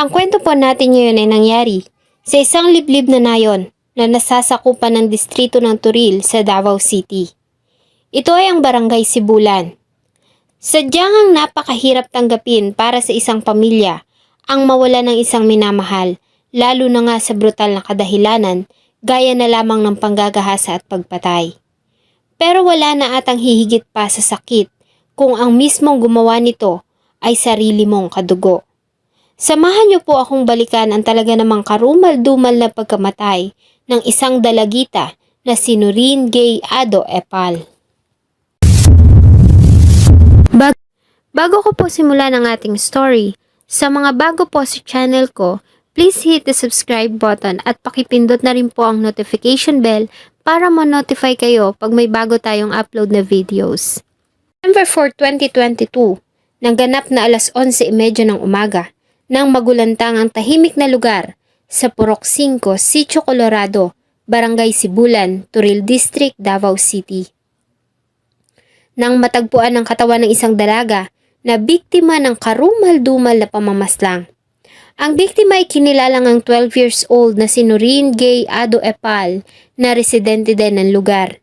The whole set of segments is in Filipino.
Ang kwento po natin ngayon ay nangyari sa isang liblib na nayon na nasasakupan ng distrito ng Turil sa Davao City. Ito ay ang barangay Sibulan. Sadyang ang napakahirap tanggapin para sa isang pamilya ang mawala ng isang minamahal, lalo na nga sa brutal na kadahilanan gaya na lamang ng panggagahasa at pagpatay. Pero wala na atang hihigit pa sa sakit kung ang mismong gumawa nito ay sarili mong kadugo. Samahan niyo po akong balikan ang talaga namang karumal-dumal na pagkamatay ng isang dalagita na si Nurin Gay Ado Epal. Bag- bago ko po simulan ang ating story, sa mga bago po sa channel ko, please hit the subscribe button at pakipindot na rin po ang notification bell para ma-notify kayo pag may bago tayong upload na videos. November 4, 2022, nangganap na alas 11.30 ng umaga nang magulantang ang tahimik na lugar sa Purok 5, Sitio Colorado, Barangay Sibulan, Turil District, Davao City. Nang matagpuan ang katawan ng isang dalaga na biktima ng karumal-dumal na pamamaslang. Ang biktima ay kinilalang ang 12 years old na si Noreen Gay Ado Epal na residente din ng lugar.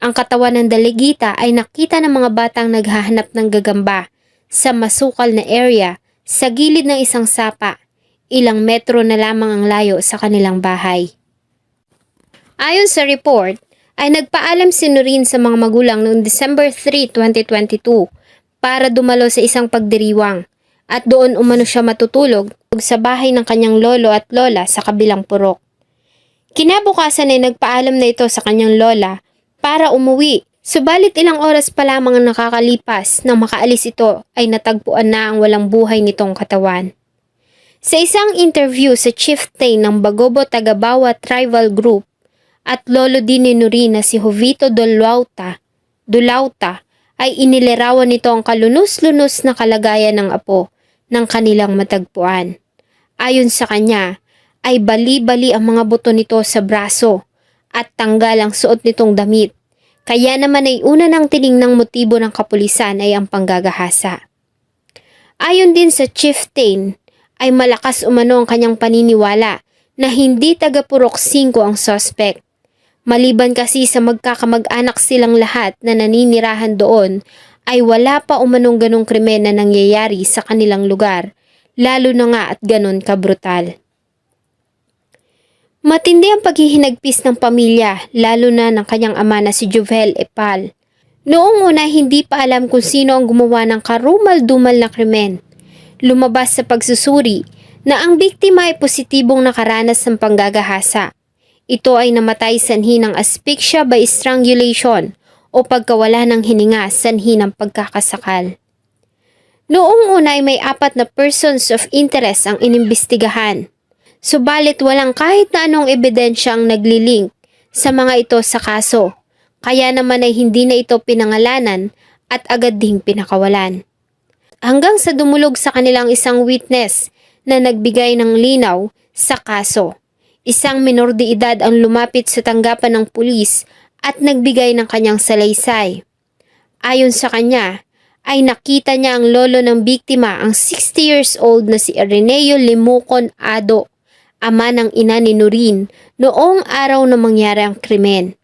Ang katawan ng daligita ay nakita ng mga batang naghahanap ng gagamba sa masukal na area sa gilid ng isang sapa, ilang metro na lamang ang layo sa kanilang bahay. Ayon sa report, ay nagpaalam si Noreen sa mga magulang noong December 3, 2022 para dumalo sa isang pagdiriwang at doon umano siya matutulog sa bahay ng kanyang lolo at lola sa kabilang purok. Kinabukasan ay nagpaalam na ito sa kanyang lola para umuwi. Subalit ilang oras pa lamang ang nakakalipas nang makaalis ito ay natagpuan na ang walang buhay nitong katawan. Sa isang interview sa chieftain ng Bagobo Tagabawa Tribal Group at lolo din ni Nuri na si Jovito Dolauta, Dolauta ay inilarawan nito ang kalunos-lunos na kalagayan ng apo ng kanilang matagpuan. Ayon sa kanya, ay bali-bali ang mga buto nito sa braso at tanggal ang suot nitong damit. Kaya naman ay una nang tiningnang motibo ng kapulisan ay ang panggagahasa. Ayon din sa chieftain, ay malakas umano ang kanyang paniniwala na hindi taga Purok 5 ang suspect. Maliban kasi sa magkakamag-anak silang lahat na naninirahan doon, ay wala pa umanong ganong krimen na nangyayari sa kanilang lugar, lalo na nga at ganon kabrutal. Matindi ang paghihinagpis ng pamilya, lalo na ng kanyang ama na si Jovel Epal. Noong una hindi pa alam kung sino ang gumawa ng karumal-dumal na krimen. Lumabas sa pagsusuri na ang biktima ay positibong nakaranas ng panggagahasa. Ito ay namatay sanhi ng asphyxia by strangulation o pagkawala ng hininga sanhi ng pagkakasakal. Noong una ay may apat na persons of interest ang inimbestigahan. Subalit walang kahit na anong ebidensya ang naglilink sa mga ito sa kaso. Kaya naman ay hindi na ito pinangalanan at agad ding pinakawalan. Hanggang sa dumulog sa kanilang isang witness na nagbigay ng linaw sa kaso. Isang minor de edad ang lumapit sa tanggapan ng pulis at nagbigay ng kanyang salaysay. Ayon sa kanya, ay nakita niya ang lolo ng biktima ang 60 years old na si Areneo Limucon Ado, ama ng ina ni Nurin, noong araw na mangyari ang krimen.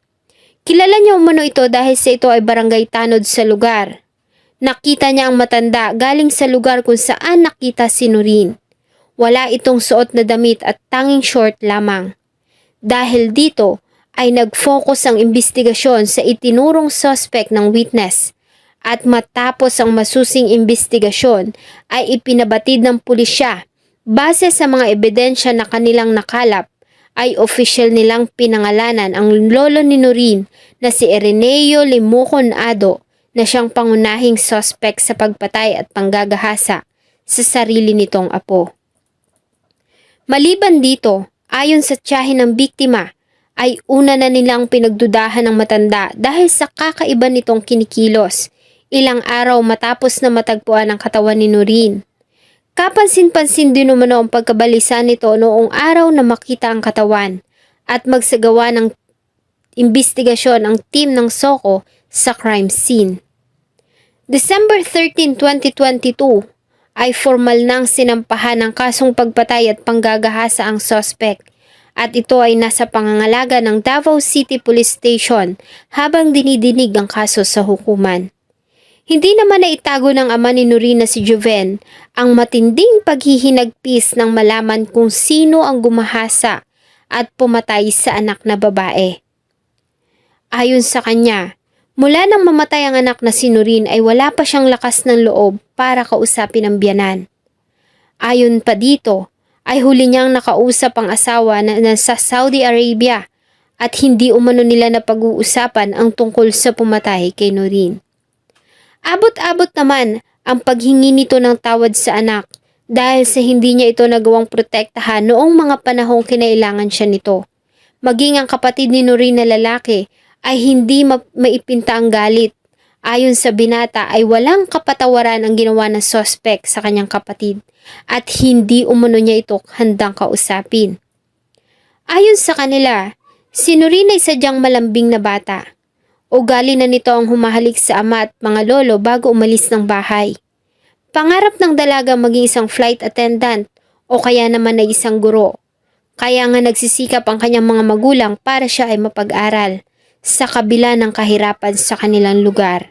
Kilala niya umano ito dahil sa ito ay barangay tanod sa lugar. Nakita niya ang matanda galing sa lugar kung saan nakita si Nurin. Wala itong suot na damit at tanging short lamang. Dahil dito ay nag-focus ang investigasyon sa itinurong suspect ng witness at matapos ang masusing investigasyon ay ipinabatid ng pulisya base sa mga ebidensya na kanilang nakalap ay official nilang pinangalanan ang lolo ni Nurin na si Ereneo Limucon Ado na siyang pangunahing suspect sa pagpatay at panggagahasa sa sarili nitong apo. Maliban dito, ayon sa tiyahin ng biktima, ay una na nilang pinagdudahan ng matanda dahil sa kakaiba nitong kinikilos ilang araw matapos na matagpuan ang katawan ni Nurin. Kapansin-pansin din umano ang pagkabalisa nito noong araw na makita ang katawan at magsagawa ng imbestigasyon ang team ng Soko sa crime scene. December 13, 2022, ay formal nang sinampahan ng kasong pagpatay at panggagahasa ang sospek at ito ay nasa pangangalaga ng Davao City Police Station habang dinidinig ang kaso sa hukuman. Hindi naman na itago ng ama ni Norina si Juven ang matinding paghihinagpis ng malaman kung sino ang gumahasa at pumatay sa anak na babae. Ayon sa kanya, mula nang mamatay ang anak na si Nurin ay wala pa siyang lakas ng loob para kausapin ang biyanan. Ayon pa dito, ay huli niyang nakausap ang asawa na nasa Saudi Arabia at hindi umano nila na pag-uusapan ang tungkol sa pumatay kay Nurin. Abot-abot naman ang paghingi nito ng tawad sa anak dahil sa hindi niya ito nagawang protektahan noong mga panahong kinailangan siya nito. Maging ang kapatid ni Nurin na lalaki ay hindi ma- maipinta ang galit. Ayon sa binata ay walang kapatawaran ang ginawa ng sospek sa kanyang kapatid at hindi umano niya ito handang kausapin. Ayon sa kanila, si Nurin ay sadyang malambing na bata. Ugali na nito ang humahalik sa ama at mga lolo bago umalis ng bahay. Pangarap ng dalaga maging isang flight attendant o kaya naman ay isang guro. Kaya nga nagsisikap ang kanyang mga magulang para siya ay mapag-aral sa kabila ng kahirapan sa kanilang lugar.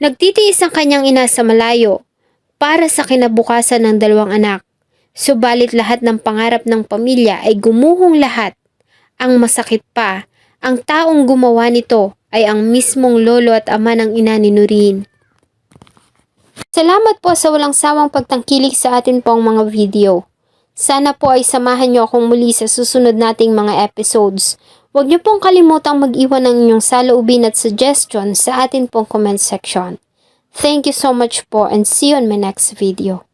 Nagtitiis ang kanyang ina sa malayo para sa kinabukasan ng dalawang anak. Subalit lahat ng pangarap ng pamilya ay gumuhong lahat. Ang masakit pa, ang taong gumawa nito ay ang mismong lolo at ama ng ina ni Nurin. Salamat po sa walang sawang pagtangkilik sa atin pong mga video. Sana po ay samahan niyo akong muli sa susunod nating mga episodes. Huwag niyo pong kalimutang mag-iwan ng inyong saloobin at suggestion sa atin pong comment section. Thank you so much po and see you on my next video.